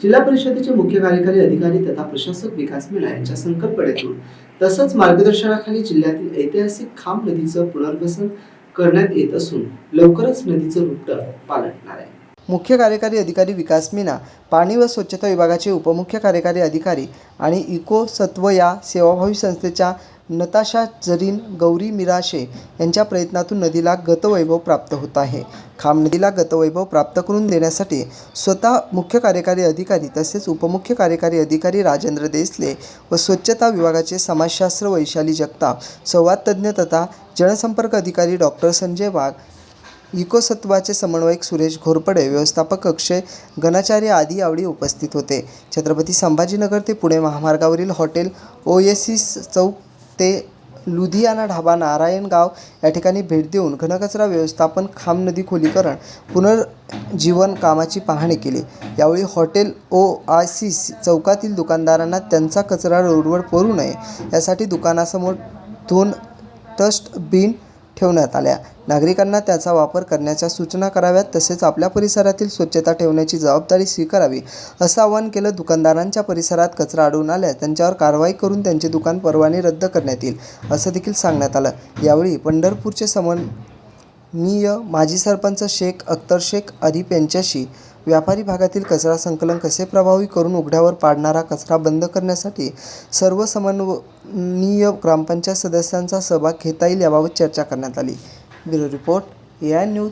जिल्हा परिषदेचे मुख्य कार्यकारी अधिकारी तथा प्रशासक विकास मीना यांच्या संकल्पनेतून तसंच मार्गदर्शनाखाली जिल्ह्यातील ऐतिहासिक खांब नदीचं पुनर्वसन करण्यात येत असून लवकरच नदीचं रूप पालटणार आहे. मुख्य कार्यकारी अधिकारी विकास मीना पाणी व स्वच्छता विभागाचे उपमुख्य कार्यकारी अधिकारी आणि इको सत्व या सेवाभावी संस्थेच्या नताशा जरीन गौरी मिराशे यांच्या प्रयत्नातून नदीला गतवैभव प्राप्त होत आहे. खाम नदीला गतवैभव प्राप्त करून देण्यासाठी स्वतः मुख्य कार्यकारी अधिकारी तसेच उपमुख्य कार्यकारी अधिकारी राजेंद्र देसले व स्वच्छता विभागाचे समाजशास्त्र वैशाली जगताप संवादतज्ज्ञ तथा जनसंपर्क अधिकारी डॉक्टर संजय वाघ इकोसत्वाचे समन्वयक सुरेश घोरपडे व्यवस्थापक अक्षय गणाचार्य आदी यावेळी उपस्थित होते. छत्रपती संभाजीनगर ते पुणे महामार्गावरील हॉटेल ओ ए सी चौक ते लुधियाना ढाबा नारायणगाव या ठिकाणी भेट देऊन घनकचरा व्यवस्थापन खाम नदी खोलीकरण पुनर्जीवन कामाची पाहणी केली. यावेळी हॉटेल ओ आय सी चौकातील दुकानदारांना त्यांचा कचरा रोडवर पडू नये यासाठी दुकानासमोर दोन टस्ट बिन ठेवण्यात आल्या. नागरिकांना त्याचा वापर करण्याच्या सूचना कराव्यात तसेच आपल्या परिसरातील स्वच्छता ठेवण्याची जबाबदारी स्वीकारावी असं आवाहन केलं दुकानदारांच्या परिसरात कचरा आढळून आल्यास त्यांच्यावर कारवाई करून त्यांचे दुकान परवाने रद्द करण्यात येईल असं देखील सांगण्यात आलं. यावेळी पंढरपूरचे समन्वयीय माजी सरपंच शेख अख्तर शेख अरिफ यांच्याशी व्यापारी भागातील कचरा संकलन कसे प्रभावी करून उघड्यावर पाडणारा कचरा बंद करण्यासाठी सर्व समन्वनीय ग्रामपंचायत सदस्यांचा सहभाग घेता येईल याबाबत चर्चा करण्यात आली. Bureau report A I news.